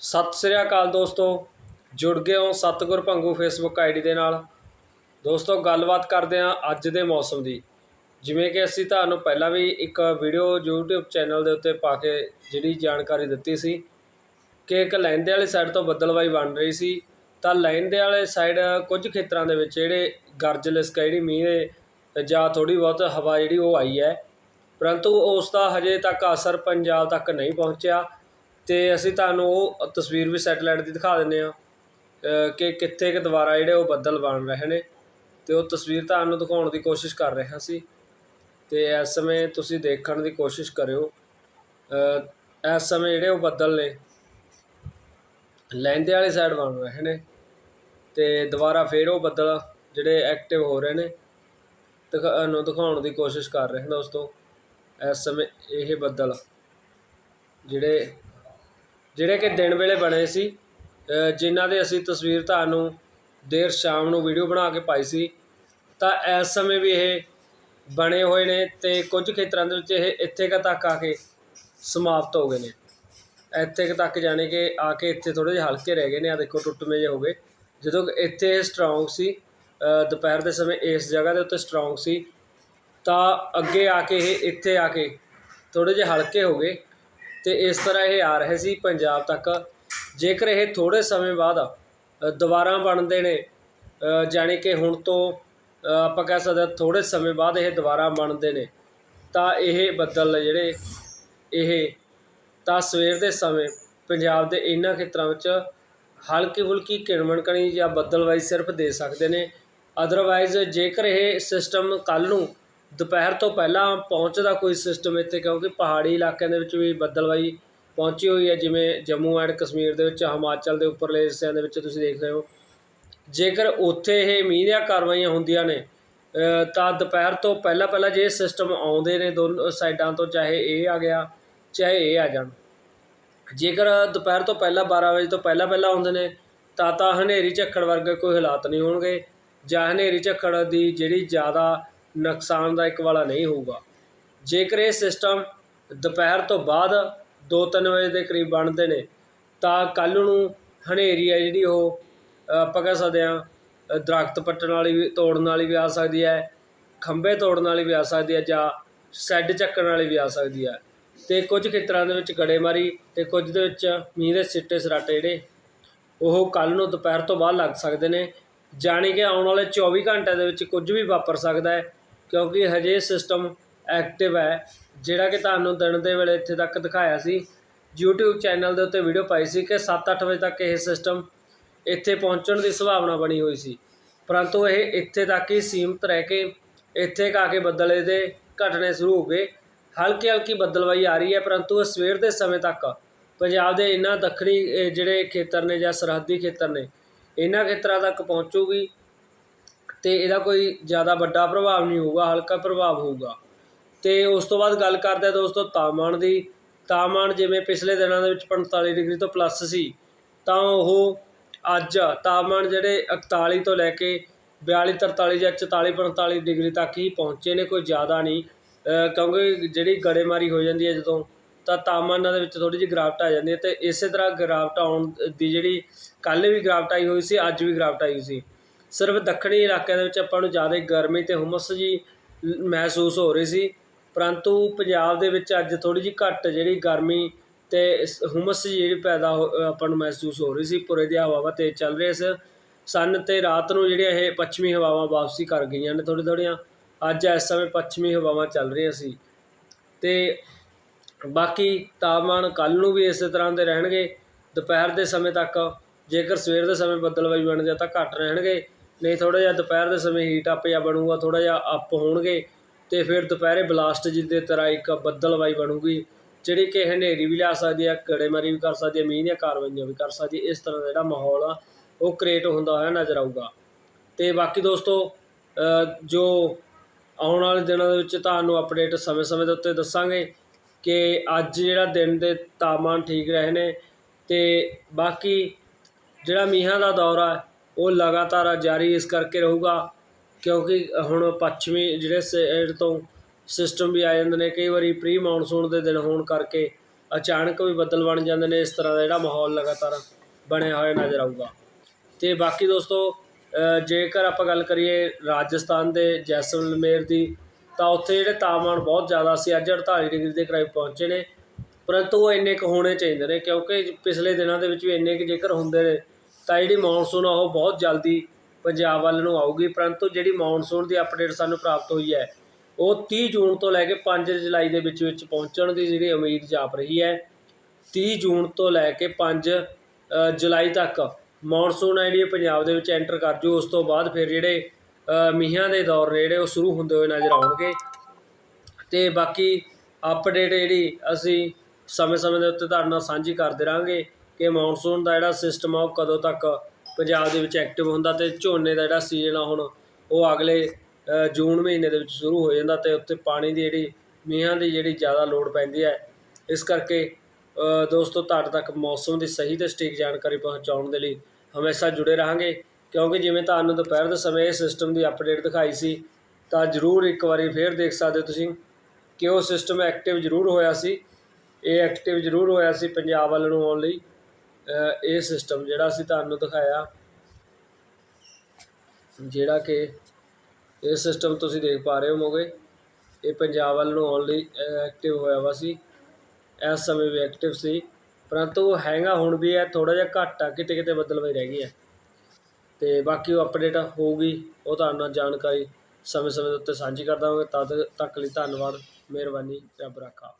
ਸਤਿ ਸ੍ਰੀ ਅਕਾਲ ਦੋਸਤੋ। ਜੁੜ ਗਏ ਹੋ ਸਤਿਗੁਰ ਭੰਗੂ ਫੇਸਬੁੱਕ ਆਈਡੀ ਦੇ ਨਾਲ। ਦੋਸਤੋ, ਗੱਲਬਾਤ ਕਰਦੇ ਹਾਂ ਅੱਜ ਦੇ ਮੌਸਮ ਦੀ। ਜਿਵੇਂ ਕਿ ਅਸੀਂ ਤੁਹਾਨੂੰ ਪਹਿਲਾਂ ਵੀ ਇੱਕ ਵੀਡੀਓ YouTube ਚੈਨਲ ਦੇ ਉੱਤੇ ਪਾ ਕੇ ਜਿਹੜੀ ਜਾਣਕਾਰੀ ਦਿੱਤੀ ਸੀ ਕਿ ਇੱਕ ਲਹਿੰਦੇ ਵਾਲੀ ਸਾਈਡ ਤੋਂ ਬੱਦਲਵਾਈ ਬਣ ਰਹੀ ਸੀ। ਤਾਂ ਲਹਿੰਦੇ ਵਾਲੇ ਸਾਈਡ ਕੁਝ ਖੇਤਰਾਂ ਦੇ ਵਿੱਚ ਜਿਹੜੇ ਗਰਜ ਲਿਸਕ ਜਿਹੜੀ ਮੀਂਹ ਦੇ ਜਾਂ ਥੋੜੀ ਬਹੁਤ ਹਵਾ ਜਿਹੜੀ ਉਹ ਆਈ ਹੈ। ਪਰੰਤੂ ਉਸ ਦਾ ਹਜੇ ਤੱਕ ਅਸਰ ਪੰਜਾਬ ਤੱਕ ਨਹੀਂ ਪਹੁੰਚਿਆ। ਅਤੇ ਅਸੀਂ ਤੁਹਾਨੂੰ ਉਹ ਤਸਵੀਰ ਵੀ ਸੈਟੇਲਾਈਟ ਦੀ ਦਿਖਾ ਦਿੰਦੇ ਹਾਂ ਕਿ ਕਿੱਥੇ ਕੁ ਦੁਬਾਰਾ ਜਿਹੜੇ ਉਹ ਬੱਦਲ ਬਣ ਰਹੇ ਨੇ ਅਤੇ ਉਹ ਤਸਵੀਰ ਤੁਹਾਨੂੰ ਦਿਖਾਉਣ ਦੀ ਕੋਸ਼ਿਸ਼ ਕਰ ਰਿਹਾ ਸੀ। ਅਤੇ ਇਸ ਸਮੇਂ ਤੁਸੀਂ ਦੇਖਣ ਦੀ ਕੋਸ਼ਿਸ਼ ਕਰਿਓ ਇਸ ਸਮੇਂ ਜਿਹੜੇ ਉਹ ਬੱਦਲ ਨੇ, ਲਹਿੰਦੇ ਵਾਲੀ ਸਾਈਡ ਬਣ ਰਹੇ ਨੇ ਅਤੇ ਦੁਬਾਰਾ ਫੇਰ ਉਹ ਬੱਦਲ ਜਿਹੜੇ ਐਕਟਿਵ ਹੋ ਰਹੇ ਨੇ ਤੁਹਾਨੂੰ ਦਿਖਾਉਣ ਦੀ ਕੋਸ਼ਿਸ਼ ਕਰ ਰਹੇ ਹਾਂ ਦੋਸਤੋ, ਇਸ ਸਮੇਂ ਇਹ ਬੱਦਲ ਜਿਹੜੇ ਜਿਹੜੇ ਕਿ ਦਿਨ ਵੇਲੇ ਬਣੇ ਸੀ ਅ, ਜਿਨ੍ਹਾਂ ਦੇ ਅਸੀਂ ਤਸਵੀਰ ਤੁਹਾਨੂੰ ਦੇਰ ਸ਼ਾਮ ਨੂੰ ਵੀਡੀਓ ਬਣਾ ਕੇ ਪਾਈ ਸੀ ਤਾਂ ਇਸ ਸਮੇਂ ਵੀ ਇਹ ਬਣੇ ਹੋਏ ਨੇ ਤੇ ਕੁਝ ਖੇਤਰਾਂ ਦੇ ਵਿੱਚ ਇਹ ਇੱਥੇ ਕ ਤੱਕ ਆ ਕੇ ਸਮਾਪਤ ਹੋ ਗਏ ਨੇ। ਇੱਥੇ ਕੁ ਤੱਕ ਜਾਣੀ ਕਿ ਆ ਕੇ ਇੱਥੇ ਥੋੜੇ ਜਿਹੇ ਹਲਕੇ ਰਹਿ ਗਏ ਨੇ ਆ ਦੇਖੋ ਟੁੱਟਵੇਂ ਜਿਹੇ ਹੋ ਗਏ। ਜਦੋਂ ਇੱਥੇ ਇਹ ਸਟਰੋਂਗ ਸੀ ਦੁਪਹਿਰ ਦੇ ਸਮੇਂ ਇਸ ਜਗ੍ਹਾ ਦੇ ਉੱਤੇ ਸਟਰੋਂਗ ਸੀ ਤਾਂ ਅੱਗੇ ਆ ਕੇ ਇਹ ਇੱਥੇ ਆ ਕੇ ਥੋੜੇ ਜਿਹੇ ਹਲਕੇ ਹੋ ਗਏ। ਤੇ ਇਸ ਤਰ੍ਹਾਂ ਇਹ ਆ ਰਹੇ ਸੀ ਪੰਜਾਬ ਤੱਕ। ਜੇਕਰ ਇਹ ਥੋੜੇ ਸਮੇਂ ਬਾਅਦ ਦੁਬਾਰਾ ਬਣਦੇ ਨੇ ਅ, ਜਾਣੀ ਕਿ ਹੁਣ ਤੋਂ ਆਪਾਂ ਕਹਿ ਸਕਦੇ ਹਾਂ ਥੋੜੇ ਸਮੇਂ ਬਾਅਦ ਇਹ ਦੁਬਾਰਾ ਬਣਦੇ ਨੇ ਤਾਂ ਇਹ ਬੱਦਲ ਜਿਹੜੇ ਇਹ ਤਾਂ ਸਵੇਰ ਦੇ ਸਮੇਂ ਪੰਜਾਬ ਦੇ ਇਹਨਾਂ ਖੇਤਰਾਂ ਵਿੱਚ ਹਲਕੀ ਫੁਲਕੀ ਕਿਣਮਣ ਕਣੀ ਜਾਂ ਬੱਦਲਵਾਈ ਸਿਰਫ ਦੇ ਸਕਦੇ ਨੇ। ਅਦਰਵਾਈਜ਼ ਜੇਕਰ ਇਹ ਸਿਸਟਮ ਕੱਲ ਨੂੰ ਦੁਪਹਿਰ ਤੋਂ ਪਹਿਲਾਂ ਪਹੁੰਚਦਾ ਕੋਈ ਸਿਸਟਮ ਇੱਥੇ, ਕਿਉਂਕਿ ਪਹਾੜੀ ਇਲਾਕਿਆਂ ਦੇ ਵਿੱਚ ਵੀ ਬੱਦਲਵਾਈ ਪਹੁੰਚੀ ਹੋਈ ਹੈ, ਜਿਵੇਂ ਜੰਮੂ ਐਂਡ ਕਸ਼ਮੀਰ ਦੇ ਵਿੱਚ, ਹਿਮਾਚਲ ਦੇ ਉੱਪਰਲੇ ਹਿੱਸਿਆਂ ਦੇ ਵਿੱਚ ਤੁਸੀਂ ਦੇਖ ਰਹੇ ਹੋ। ਜੇਕਰ ਉੱਥੇ ਇਹ ਮੀਂਹ ਦੀਆਂ ਕਾਰਵਾਈਆਂ ਹੁੰਦੀਆਂ ਨੇ ਤਾਂ ਦੁਪਹਿਰ ਤੋਂ ਪਹਿਲਾਂ ਪਹਿਲਾਂ ਜੇ ਸਿਸਟਮ ਆਉਂਦੇ ਨੇ ਦੋਨੋਂ ਸਾਈਡਾਂ ਤੋਂ, ਚਾਹੇ ਇਹ ਆ ਗਿਆ, ਚਾਹੇ ਇਹ ਆ ਜਾਣ। ਜੇਕਰ ਦੁਪਹਿਰ ਤੋਂ ਪਹਿਲਾਂ 12 ਵਜੇ ਤੋਂ ਪਹਿਲਾਂ ਪਹਿਲਾਂ ਆਉਂਦੇ ਨੇ, ਤਾਂ ਤਾਂ ਹਨੇਰੀ ਝੱਖੜ ਵਰਗੇ ਕੋਈ ਹਾਲਾਤ ਨਹੀਂ ਹੋਣਗੇ। ਜਾਂ ਹਨੇਰੀ ਝੱਖੜ ਦੀ ਜਿਹੜੀ ਜ਼ਿਆਦਾ ਨੁਕਸਾਨਦਾਇਕ ਵਾਲਾ ਨਹੀਂ ਹੋਊਗਾ। ਜੇਕਰ ਇਹ ਸਿਸਟਮ ਦੁਪਹਿਰ ਤੋਂ ਬਾਅਦ 2-3 ਵਜੇ ਦੇ ਕਰੀਬ ਬਣਦੇ ਨੇ ਤਾਂ ਕੱਲ ਨੂੰ ਹਨੇਰੀ ਹੈ ਜਿਹੜੀ ਉਹ ਆਪਾਂ ਕਹਿ ਸਕਦੇ ਹਾਂ ਅ, ਦਰਖਤ ਪੱਟਣ ਵਾਲੀ ਵੀ ਤੋੜਨ ਵਾਲੀ ਵੀ ਆ ਸਕਦੀ ਹੈ ਖੰਭੇ ਤੋੜਨ ਵਾਲੀ ਵੀ ਆ ਸਕਦੀ ਹੈ ਜਾਂ ਸੈੱਡ ਚੱਕਣ ਵਾਲੀ ਵੀ ਆ ਸਕਦੀ ਹੈ। ਤੇ ਕੁਝ ਖੇਤਰਾਂ ਦੇ ਵਿੱਚ ਗੜੇਮਾਰੀ ਤੇ ਕੁਝ ਦੇ ਵਿੱਚ ਮੀਂਹ ਦੇ ਸਿੱਟੇ ਸਰਾਟੇ ਜਿਹੜੇ ਉਹ ਕੱਲ ਨੂੰ ਦੁਪਹਿਰ ਤੋਂ ਬਾਅਦ ਲੱਗ ਸਕਦੇ ਨੇ। ਜਾਣੀ ਕਿ ਆਉਣ ਵਾਲੇ 24 ਘੰਟਿਆਂ ਦੇ ਵਿੱਚ ਕੁਝ ਵੀ ਵਾਪਰ ਸਕਦਾ ਹੈ। ਕਿਉਂਕਿ ਹਜੇ ਸਿਸਟਮ ਐਕਟਿਵ ਹੈ, ਜਿਹੜਾ ਕਿ ਤੁਹਾਨੂੰ ਦਿਨ ਦੇ ਵੇਲੇ ਇੱਥੇ ਤੱਕ ਦਿਖਾਇਆ ਸੀ। YouTube ਚੈਨਲ ਦੇ ਉੱਤੇ ਵੀਡੀਓ ਪਾਈ ਸੀ ਕਿ 7-8 ਵਜੇ ਤੱਕ ਇਹ ਸਿਸਟਮ ਇੱਥੇ ਪਹੁੰਚਣ ਦੀ ਸੰਭਾਵਨਾ ਬਣੀ ਹੋਈ ਸੀ। ਪਰੰਤੂ ਇਹ ਇੱਥੇ ਤੱਕ ਹੀ ਸੀਮਤ ਰਹਿ ਕੇ ਇੱਥੇ ਕਾ ਕੇ ਬੱਦਲੇ ਦੇ ਘਟਨੇ ਸ਼ੁਰੂ ਹੋ ਗਏ। ਹਲਕੀ ਹਲਕੀ ਬੱਦਲਵਾਈ ਆ ਰਹੀ ਹੈ, ਪਰੰਤੂ ਇਹ ਸਵੇਰ ਦੇ ਸਮੇਂ ਤੱਕ ਪੰਜਾਬ ਦੇ ਇਹਨਾਂ ਦੱਖਣੀ ਜਿਹੜੇ ਖੇਤਰ ਨੇ ਜਾਂ ਸਰਹੱਦੀ ਖੇਤਰ ਨੇ, ਇਹਨਾਂ ਖੇਤਰਾਂ ਤੱਕ ਪਹੁੰਚੂਗੀ। ਅਤੇ ਇਹਦਾ ਕੋਈ ਜ਼ਿਆਦਾ ਵੱਡਾ ਪ੍ਰਭਾਵ ਨਹੀਂ ਹੋਊਗਾ, ਹਲਕਾ ਪ੍ਰਭਾਵ ਹੋਊਗਾ। ਅਤੇ ਉਸ ਤੋਂ ਬਾਅਦ ਗੱਲ ਕਰਦੇ ਦੋਸਤੋ ਤਾਪਮਾਨ ਦੀ। ਤਾਪਮਾਨ ਜਿਵੇਂ ਪਿਛਲੇ ਦਿਨਾਂ ਦੇ ਵਿੱਚ 45 ਡਿਗਰੀ ਤੋਂ ਪਲੱਸ ਸੀ, ਤਾਂ ਉਹ ਅੱਜ ਤਾਪਮਾਨ ਜਿਹੜੇ 41 ਤੋਂ ਲੈ ਕੇ 42 43 ਜਾਂ 44 45 ਡਿਗਰੀ ਤੱਕ ਹੀ ਪਹੁੰਚੇ ਨੇ, ਕੋਈ ਜ਼ਿਆਦਾ ਨਹੀਂ। ਕਿਉਂਕਿ ਜਿਹੜੀ ਗੜੇਮਾਰੀ ਹੋ ਜਾਂਦੀ ਹੈ ਜਦੋਂ, ਤਾਂ ਤਾਪਮਾਨਾਂ ਦੇ ਵਿੱਚ ਥੋੜੀ ਜਿਹੀ ਗਿਰਾਵਟ ਆ ਜਾਂਦੀ ਹੈ। ਤੇ ਇਸੇ ਤਰ੍ਹਾਂ ਗਿਰਾਵਟ ਆਉਣ ਦੀ ਜਿਹੜੀ ਕੱਲ੍ਹ ਵੀ ਗਿਰਾਵਟ ਆਈ ਹੋਈ ਸੀ, ਅੱਜ ਵੀ ਗਿਰਾਵਟ ਆਈ ਸੀ। ਸਿਰਫ ਦੱਖਣੀ ਇਲਾਕਿਆਂ ਦੇ ਵਿੱਚ ਆਪਾਂ ਨੂੰ ਜ਼ਿਆਦਾ ਗਰਮੀ ਤੇ ਹੁਮਸ ਜੀ ਮਹਿਸੂਸ ਹੋ ਰਹੀ ਸੀ, ਪਰੰਤੂ ਪੰਜਾਬ ਦੇ ਵਿੱਚ ਅੱਜ ਥੋੜੀ ਜਿਹੀ ਘੱਟ ਜਿਹੜੀ ਗਰਮੀ ਤੇ ਇਸ ਹੁਮਸ ਜਿਹੜੀ ਪੈਦਾ ਹੋ- ਆਪਾਂ ਨੂੰ ਮਹਿਸੂਸ ਹੋ ਰਹੀ ਸੀ, ਪੁਰੇ ਦੀ ਹਵਾਵਾਂ ਤੇਜ਼ ਚੱਲ ਰਹੀਆਂ ਸੀ, ਸਨ ਤੇ ਰਾਤ ਨੂੰ ਜਿਹੜੀਆਂ ਇਹ ਪੱਛਮੀ ਹਵਾਵਾਂ ਵਾਪਸੀ ਕਰ ਗਈਆਂ ਨੇ ਥੋੜੀ ਥੋੜ੍ਹੀਆਂ, ਅੱਜ ਇਸ ਸਮੇਂ ਪੱਛਮੀ ਹਵਾਵਾਂ ਚੱਲ ਰਹੀਆਂ ਸੀ ਤੇ ਬਾਕੀ ਤਾਪਮਾਨ ਕੱਲ ਨੂੰ ਵੀ ਇਸੇ ਤਰ੍ਹਾਂ ਦੇ ਰਹਿਣਗੇ, ਦੁਪਹਿਰ ਦੇ ਸਮੇਂ ਤੱਕ, ਜੇਕਰ ਸਵੇਰ ਦੇ ਸਮੇਂ ਬੱਦਲਵਾਈ ਬਣ ਜਾ ਤਾਂ ਘੱਟ ਰਹਿਣਗੇ ਨਹੀਂ, ਥੋੜ੍ਹਾ ਜਿਹਾ ਦੁਪਹਿਰ ਦੇ ਸਮੇਂ ਹੀਟ ਅਪ ਜਾਂ ਬਣੂਗਾ, ਥੋੜ੍ਹਾ ਜਿਹਾ ਅਪ ਹੋਣਗੇ ਅਤੇ ਫਿਰ ਦੁਪਹਿਰੇ ਬਲਾਸਟ ਜਿਹਦੇ ਤਰ੍ਹਾਂ ਇੱਕ ਬੱਦਲਵਾਈ ਬਣੂਗੀ, ਜਿਹੜੀ ਕਿ ਹਨੇਰੀ ਵੀ ਲਿਆ ਸਕਦੀ ਹੈ ਗੜੇਮਾਰੀ ਵੀ ਕਰ ਸਕਦੀ ਹੈ ਮੀਂਹ ਦੀਆਂ ਕਾਰਵਾਈਆਂ ਵੀ ਕਰ ਸਕਦੀ ਹੈ ਇਸ ਤਰ੍ਹਾਂ ਦਾ ਜਿਹੜਾ ਮਾਹੌਲ ਆ, ਉਹ ਕ੍ਰੀਏਟ ਹੁੰਦਾ ਹੋਇਆ ਨਜ਼ਰ ਆਊਗਾ। ਅਤੇ ਬਾਕੀ ਦੋਸਤੋ ਜੋ ਆਉਣ ਵਾਲੇ ਦਿਨਾਂ ਦੇ ਵਿੱਚ ਤੁਹਾਨੂੰ ਅਪਡੇਟ ਸਮੇਂ-ਸਮੇਂ ਦੇ ਉੱਤੇ ਦੱਸਾਂਗੇ ਕਿ ਅੱਜ ਜਿਹੜਾ ਦਿਨ ਦੇ ਤਾਪਮਾਨ ਠੀਕ ਰਹੇ ਨੇ ਤੇ ਬਾਕੀ ਜਿਹੜਾ ਮੀਂਹਾਂ ਦਾ ਦੌਰ ਆ ਉਹ ਲਗਾਤਾਰ ਜਾਰੀ ਇਸ ਕਰਕੇ ਰਹੂਗਾ ਕਿਉਂਕਿ ਹੁਣ ਪੱਛਮੀ ਜਿਹੜੇ ਸਾਈਡ ਤੋਂ ਸਿਸਟਮ ਵੀ ਆ ਜਾਂਦੇ ਨੇ, ਕਈ ਵਾਰੀ ਪ੍ਰੀ ਮੌਨਸੂਨ ਦੇ ਦਿਨ ਹੋਣ ਕਰਕੇ ਅਚਾਨਕ ਵੀ ਬੱਦਲ ਬਣ ਜਾਂਦੇ ਨੇ, ਇਸ ਤਰ੍ਹਾਂ ਦਾ ਜਿਹੜਾ ਮਾਹੌਲ ਲਗਾਤਾਰ ਬਣਿਆ ਹੋਇਆ ਨਜ਼ਰ ਆਊਗਾ। ਤੇ ਬਾਕੀ ਦੋਸਤੋ ਜੇਕਰ ਆਪਾਂ ਗੱਲ ਕਰੀਏ ਰਾਜਸਥਾਨ ਦੇ ਜੈਸਲਮੇਰ ਦੀ, ਤਾਂ ਉੱਥੇ ਜਿਹੜੇ ਤਾਪਮਾਨ ਬਹੁਤ ਜ਼ਿਆਦਾ ਸੀ, ਅੱਜ 48 ਡਿਗਰੀ ਦੇ ਕਰੀਬ ਪਹੁੰਚੇ ਨੇ। ਪਰੰਤੂ ਉਹ ਇੰਨੇ ਕੁ ਹੋਣੇ ਚਾਹੀਦੇ ਨੇ, ਕਿਉਂਕਿ ਪਿਛਲੇ ਦਿਨਾਂ ਦੇ ਵਿੱਚ ਵੀ ਇੰਨੇ ਕੁ ਜੇਕਰ ਹੁੰਦੇ ਨੇ ਤਾਂ ਜਿਹੜੀ ਮੌਨਸੂਨ ਆ ਉਹ ਬਹੁਤ ਜਲਦੀ ਪੰਜਾਬ ਵੱਲ ਨੂੰ ਆਊਗੀ ਪਰੰਤੂ ਜਿਹੜੀ ਮੌਨਸੂਨ ਦੀ ਅਪਡੇਟ ਸਾਨੂੰ ਪ੍ਰਾਪਤ ਹੋਈ ਹੈ ਉਹ 30 ਜੂਨ ਤੋਂ ਲੈ ਕੇ 5 ਜੁਲਾਈ ਦੇ ਵਿੱਚ ਵਿੱਚ ਪਹੁੰਚਣ ਦੀ ਜਿਹੜੀ ਉਮੀਦ ਜਾਪ ਰਹੀ ਹੈ। 30 ਜੂਨ ਤੋਂ ਲੈ ਕੇ 5 ਜੁਲਾਈ ਤੱਕ ਮੌਨਸੂਨ ਹੈ ਜਿਹੜੀ ਪੰਜਾਬ ਦੇ ਵਿੱਚ ਐਂਟਰ ਕਰ ਜੂ ਉਸ ਤੋਂ ਬਾਅਦ ਫਿਰ ਜਿਹੜੇ ਅ, ਮੀਂਹਾਂ ਦੇ ਦੌਰ ਨੇ ਜਿਹੜੇ ਉਹ ਸ਼ੁਰੂ ਹੁੰਦੇ ਹੋਏ ਨਜ਼ਰ ਆਉਣਗੇ। ਤੇ ਬਾਕੀ ਅਪਡੇਟ ਜਿਹੜੀ ਅਸੀਂ ਸਮੇਂ-ਸਮੇਂ ਦੇ ਉੱਤੇ ਤੁਹਾਡੇ ਨਾਲ ਸਾਂਝੀ ਕਰਦੇ ਰਹਾਂਗੇ। ਕਿ ਮੌਨਸੂਨ ਦਾ ਜਿਹੜਾ ਸਿਸਟਮ ਆ ਉਹ ਕਦੋਂ ਤੱਕ ਪੰਜਾਬ ਦੇ ਵਿੱਚ ਐਕਟਿਵ ਹੁੰਦਾ ਤੇ ਝੋਨੇ ਦਾ ਜਿਹੜਾ ਸੀਜ਼ਨ ਆ ਹੁਣ ਉਹ ਅਗਲੇ ਜੂਨ ਮਹੀਨੇ ਦੇ ਵਿੱਚ ਸ਼ੁਰੂ ਹੋ ਜਾਂਦਾ ਤੇ ਉੱਤੇ ਪਾਣੀ ਦੀ ਜਿਹੜੀ ਮੀਂਹਾਂ ਦੀ ਜਿਹੜੀ ਜ਼ਿਆਦਾ ਲੋੜ ਪੈਂਦੀ ਹੈ। ਇਸ ਕਰਕੇ ਦੋਸਤੋ ਤੁਹਾਡੇ ਤੱਕ ਮੌਸਮ ਦੀ ਸਹੀ ਤੇ ਸਟੀਕ ਜਾਣਕਾਰੀ ਪਹੁੰਚਾਉਣ ਦੇ ਲਈ ਹਮੇਸ਼ਾ ਜੁੜੇ ਰਹਾਂਗੇ। ਕਿਉਂਕਿ ਜਿਵੇਂ ਤੁਹਾਨੂੰ ਦੁਪਹਿਰ ਦੇ ਸਮੇਂ ਇਹ ਸਿਸਟਮ ਦੀ ਅਪਡੇਟ ਦਿਖਾਈ ਸੀ, ਤਾਂ ਜ਼ਰੂਰ ਇੱਕ ਵਾਰੀ ਫੇਰ ਦੇਖ ਸਕਦੇ ਹੋ ਤੁਸੀਂ ਕਿ ਉਹ ਸਿਸਟਮ ਐਕਟਿਵ ਜ਼ਰੂਰ ਹੋਇਆ ਸੀ। ਇਹ ਐਕਟਿਵ ਜ਼ਰੂਰ ਹੋਇਆ ਸੀ ਪੰਜਾਬ ਵੱਲ ਨੂੰ ਆਉਣ ਲਈ। ਇਹ ਸਿਸਟਮ ਜਿਹੜਾ ਅਸੀਂ ਤੁਹਾਨੂੰ ਦਿਖਾਇਆ, ਜਿਹੜਾ ਕਿ ਇਹ ਸਿਸਟਮ ਤੁਸੀਂ ਦੇਖ ਪਾ ਰਹੇ ਹੋਵੋਗੇ, ਇਹ ਪੰਜਾਬ ਵੱਲ ਨੂੰ ਆਉਣ ਲਈ ਐਕਟਿਵ ਹੋਇਆ ਵਾ ਸੀ। ਇਸ ਸਮੇਂ ਵੀ ਐਕਟਿਵ ਸੀ, ਪਰੰਤੂ ਉਹ ਹੈਗਾ ਹੁਣ ਵੀ ਹੈ ਥੋੜਾ ਜਿਹਾ ਘੱਟ ਆ, ਕਿਤੇ ਕਿਤੇ ਬਦਲਵੇਂ ਰਹਿ ਗਈ ਹੈ। ਤੇ ਬਾਕੀ ਉਹ ਅਪਡੇਟ ਹੋਊਗੀ, ਉਹ ਤੁਹਾਨੂੰ ਜਾਣਕਾਰੀ ਸਮੇਂ ਸਮੇਂ ਦੇ ਉੱਤੇ ਸਾਂਝੀ ਕਰ ਹਾਂ ਤਦ ਤੱਕ ਲਈ ਧੰਨਵਾਦ, ਮਿਹਰਬਾਨੀ, ਰੱਬ ਰਾਖਾ।